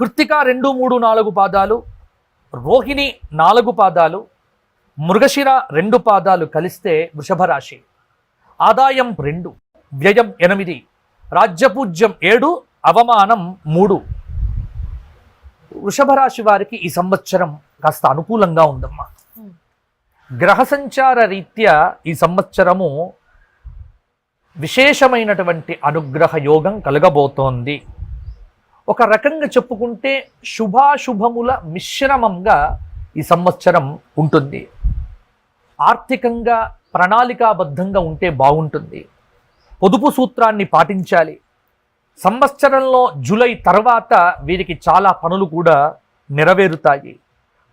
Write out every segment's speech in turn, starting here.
కృత్తిక రెండు మూడు నాలుగు పాదాలు రోహిణి నాలుగు పాదాలు మృగశిర రెండు పాదాలు కలిస్తే వృషభ రాశి ఆదాయం రెండు వ్యయం ఎనిమిది రాజ్యపూజ్యం ఏడు అవమానం మూడు. వృషభ రాశి వారికి ఈ సంవత్సరం కాస్త అనుకూలంగా ఉందమ్మా. గ్రహ సంచార రీత్యా ఈ సంవత్సరము విశేషమైనటువంటి అనుగ్రహ యోగం కలగబోతోంది. ఒక రకంగా చెప్పుకుంటే శుభాశుభముల మిశ్రమంగా ఈ సంవత్సరం ఉంటుంది. ఆర్థికంగా ప్రణాళికాబద్ధంగా ఉంటే బాగుంటుంది. పొదుపు సూత్రాన్ని పాటించాలి. సంవత్సరంలో జూలై తర్వాత వీరికి చాలా పనులు కూడా నెరవేరుతాయి.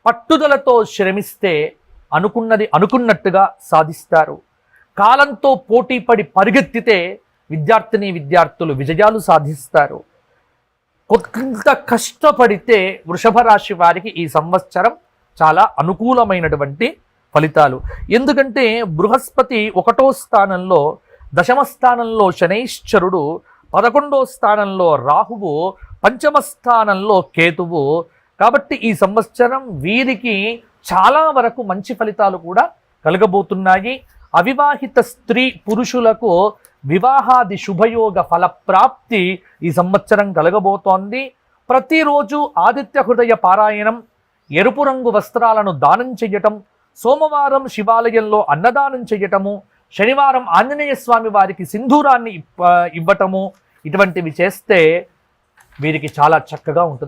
పట్టుదలతో శ్రమిస్తే అనుకున్నది అనుకున్నట్టుగా సాధిస్తారు. కాలంతో పోటీపడి పరిగెత్తితే విద్యార్థిని విద్యార్థులు విజయాలు సాధిస్తారు. కొంత కష్టపడితే వృషభ రాశి వారికి ఈ సంవత్సరం చాలా అనుకూలమైనటువంటి ఫలితాలు. ఎందుకంటే బృహస్పతి ఒకటో స్థానంలో దశమ స్థానంలో శనైశ్చరుడు పదకొండో స్థానంలో రాహువు పంచమ స్థానంలో కేతువు. కాబట్టి ఈ సంవత్సరం వీరికి చాలా వరకు మంచి ఫలితాలు కూడా కలగబోతున్నాయి. అవివాహిత స్త్రీ పురుషులకు వివాహాది శుభయోగ ఫలప్రాప్తి ఈ సంవత్సరం కలగబోతోంది. ప్రతిరోజు ఆదిత్య హృదయ పారాయణం ఎరుపు రంగు వస్త్రాలను దానం చెయ్యటం సోమవారం శివాలయంలో అన్నదానం చెయ్యటము శనివారం ఆంజనేయ స్వామి వారికి సింధూరాన్ని ఇవ్వటము ఇటువంటివి చేస్తే వీరికి చాలా చక్కగా ఉంటుంది.